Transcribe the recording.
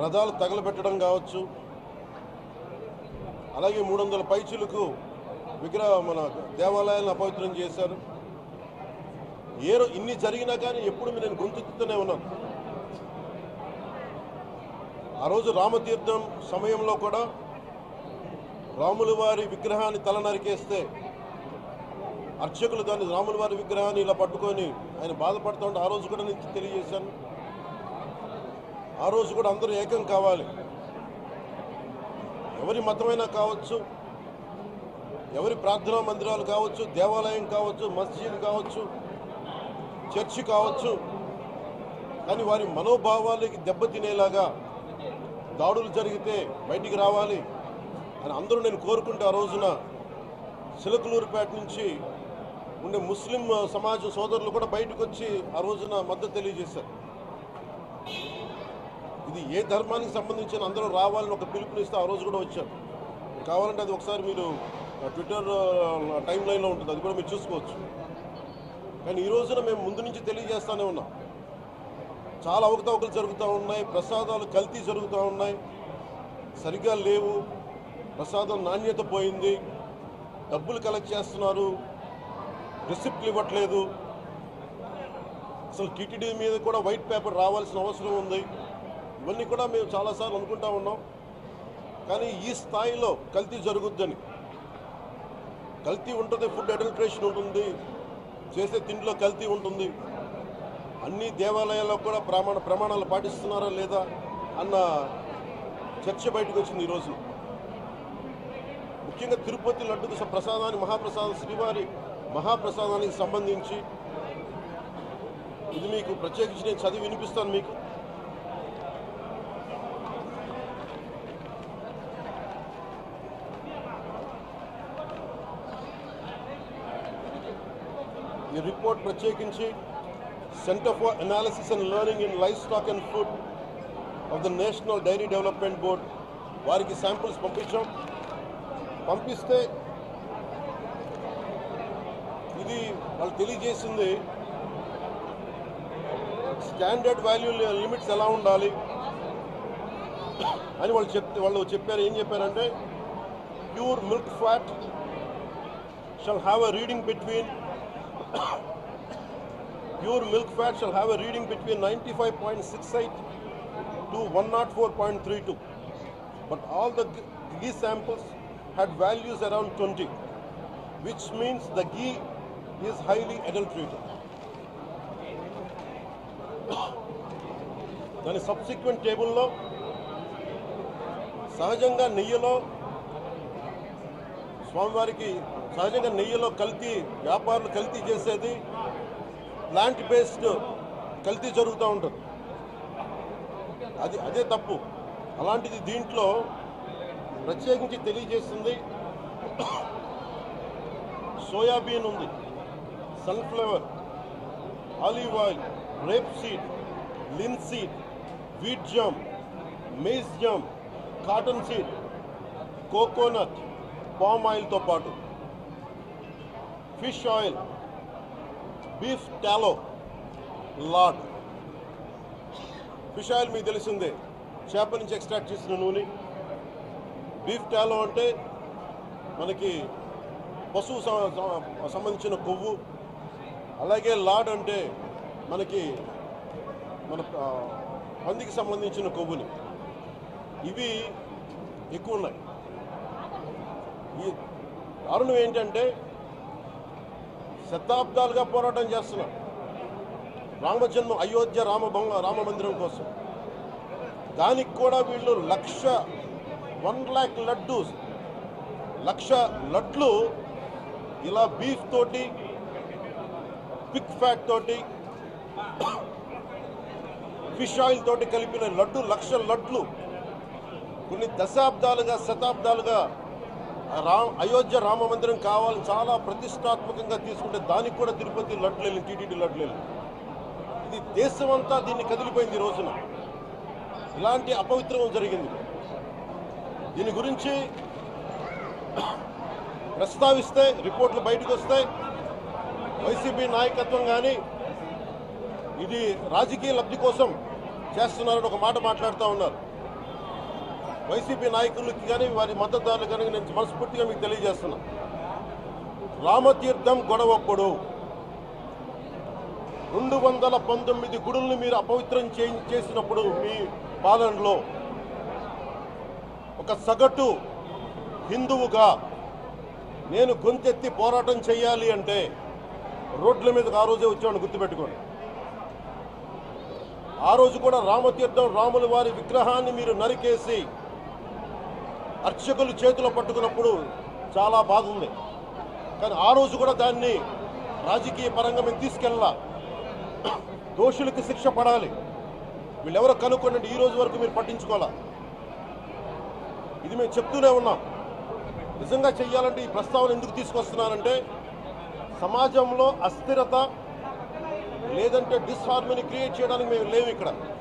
రథాలు తగలబెట్టడం కావచ్చు. అలాగే మూడు వందల పైచులకు విగ్రహ మన దేవాలయాలను అపవిత్రం చేశారు. ఏ ఇన్ని జరిగినా కానీ ఎప్పుడు నేను గొంతుతూనే ఉన్నాను ఆ రోజు రామతీర్థం సమయంలో కూడా రాముల వారి విగ్రహాన్ని తల నరికేస్తే అర్చకులు దాన్ని రాముల వారి విగ్రహాన్ని ఇలా పట్టుకొని ఆయన బాధపడుతూ ఉంటే ఆ రోజు కూడా నేను తెలియజేశాను. ఆ రోజు కూడా అందరూ ఏకం కావాలి. ఎవరి మతమైనా కావచ్చు ఎవరి ప్రార్థనా మందిరాలు కావచ్చు దేవాలయం కావచ్చు మస్జిద్ కావచ్చు చర్చి కావచ్చు కానీ వారి మనోభావాలకి దెబ్బతినేలాగా దాడులు జరిగితే బయటికి రావాలి అని అందరూ నేను కోరుకుంటే ఆ రోజున సిలకలూరుపేట నుంచి ఉండే ముస్లిం సమాజ సోదరులు కూడా బయటకు వచ్చి ఆ రోజున మద్దతు తెలియజేశారు. ఇది ఏ ధర్మానికి సంబంధించిన అందరూ రావాలని ఒక పిలుపునిస్తే ఆ రోజు కూడా వచ్చారు. కావాలంటే అది ఒకసారి మీరు ట్విట్టర్ టైం లైన్లో ఉంటుంది. అది కూడా మీరు చూసుకోవచ్చు. కానీ ఈ రోజున మేము ముందు నుంచి తెలియజేస్తానే ఉన్నాం. చాలా అవకతవకలు జరుగుతూ ఉన్నాయి. ప్రసాదాలు కల్తీ జరుగుతూ ఉన్నాయి. సరిగ్గా లేవు. ప్రసాదం నాణ్యత పోయింది. డబ్బులు కలెక్ట్ చేస్తున్నారు. రిసిప్ట్లు ఇవ్వట్లేదు. అసలు టీటీడీ మీద కూడా వైట్ పేపర్ రావాల్సిన అవసరం ఉంది. ఇవన్నీ కూడా మేము చాలాసార్లు అనుకుంటా ఉన్నాం. కానీ ఈ స్థాయిలో కల్తీ జరుగుద్దని. కల్తీ ఉంటుంది ఫుడ్ అడల్ట్రేషన్ ఉంటుంది చేసే తిండిలో కల్తీ ఉంటుంది. అన్ని దేవాలయాల్లో కూడా ప్రమాణ ప్రమాణాలు పాటిస్తున్నారా లేదా అన్న చర్చ బయటకు వచ్చింది ఈరోజు. ముఖ్యంగా తిరుపతి లడ్డుకు ప్రసాదాన్ని మహాప్రసాదం శ్రీవారి మహాప్రసాదానికి సంబంధించి ఇది మీకు ప్రత్యేకించి నేను చదివి వినిపిస్తాను మీకు. ఈ రిపోర్ట్ ప్రత్యేకించి Centre for Analysis and Learning in Livestock and Food of the National Dairy Development Board వారికి శాంపుల్స్ పంపించాం. పంపిస్తే ఇది వాళ్ళు తెలియజేసింది స్టాండర్డ్ వాల్యూ లిమిట్స్ ఎలా ఉండాలి అని వాళ్ళు చెప్తే వాళ్ళు చెప్పారు. ఏం చెప్పారంటే pure milk fat shall have a reading between pure milk fat shall have a reading between 95.68 to 104.32 but all the g- ghee samples had values around 20 which means the ghee is highly adulterated దాని subsequent టేబుల్లో సహజంగా నెయ్యిలో స్వామివారికి సహజంగా నెయ్యిలో కల్తీ వ్యాపారులు కల్తీ చేసేది ప్లాంట్ బేస్డ్ కల్తీ జరుగుతూ ఉంటుంది. అది అదే తప్పు. అలాంటిది దీంట్లో ప్రత్యేకించి తెలియజేస్తుంది సోయాబీన్ ఉంది. Sunflower olive oil rapeseed linseed wheat germ maize germ cottonseed coconut palm ఆయిల్తో పాటు. Fish oil beef tallow lard. Fish oil మీకు తెలిసిందే చేప నుంచి ఎక్స్ట్రాక్ట్ చేసిన నూనె. బీఫ్ టాలో అంటే మనకి పశువు సం- సంబంధించిన కొవ్వు. అలాగే లాడ్ అంటే మనకి మన పందికి సంబంధించిన కొవ్వుని. ఇవి ఎక్కువ ఉన్నాయి. ఈ దారుణం ఏంటంటే శతాబ్దాలుగా పోరాటం చేస్తున్నారు. రామజన్మ అయోధ్య రామ రామ మందిరం కోసం. దానికి కూడా వీళ్ళు లక్ష వన్ ల్యాక్ లడ్డు లక్ష లడ్లు ఇలా బీఫ్ తోటి పిక్ ఫ్యాట్ తోటి ఫిష్ ఆయిల్ తోటి కలిపిన లడ్డు లక్ష లడ్లు. కొన్ని దశాబ్దాలుగా శతాబ్దాలుగా రామ్ అయోధ్య రామ మందిరం కావాలని చాలా ప్రతిష్టాత్మకంగా తీసుకుంటే దానికి కూడా తిరుపతి లడ్లేదు టీటీడీ లడ్లేదు ఇది దేశమంతా దీన్ని కదిలిపోయింది ఈ రోజున. ఇలాంటి అపవిత్రం జరిగింది. దీని గురించి ప్రస్తావిస్తే రిపోర్ట్లు బయటకు వస్తాయి. వైసీపీ నాయకత్వం కానీ ఇది రాజకీయ లబ్ధి కోసం చేస్తున్నారని ఒక మాట మాట్లాడుతూ ఉన్నారు. వైసీపీ నాయకులకి కానీ వారి మద్దతుదారులు కానీ నేను మనస్ఫూర్తిగా మీకు తెలియజేస్తున్నా. రామతీర్థం గొడవప్పుడు రెండు వందల పంతొమ్మిది గుడుల్ని మీరు అపవిత్రం చే- చేసినప్పుడు మీ పాలనలో ఒక సగటు హిందువుగా నేను గొంతెత్తి పోరాటం చేయాలి అంటే రోడ్ల మీదకి ఆ రోజే వచ్చామని గుర్తుపెట్టుకోండి. ఆ రోజు కూడా రామతీర్థం రాముల వారి విగ్రహాన్ని మీరు నరికేసి అర్చకులు చేతిలో పట్టుకున్నప్పుడు చాలా బాగుంది కానీ ఆ రోజు కూడా దాన్ని రాజకీయ పరంగా మేము తీసుకెళ్ళా దోషులకు శిక్ష పడాలి. వీళ్ళెవరో కనుక్కోండి ఈ రోజు వరకు మీరు పట్టించుకోవాలా? ఇది మేము చెప్తూనే ఉన్నాం. నిజంగా చెయ్యాలంటే ఈ ప్రస్తావన ఎందుకు తీసుకొస్తున్నానంటే సమాజంలో అస్థిరత లేదంటే డిస్హార్మోని క్రియేట్ చేయడానికి మేము లేవు ఇక్కడ.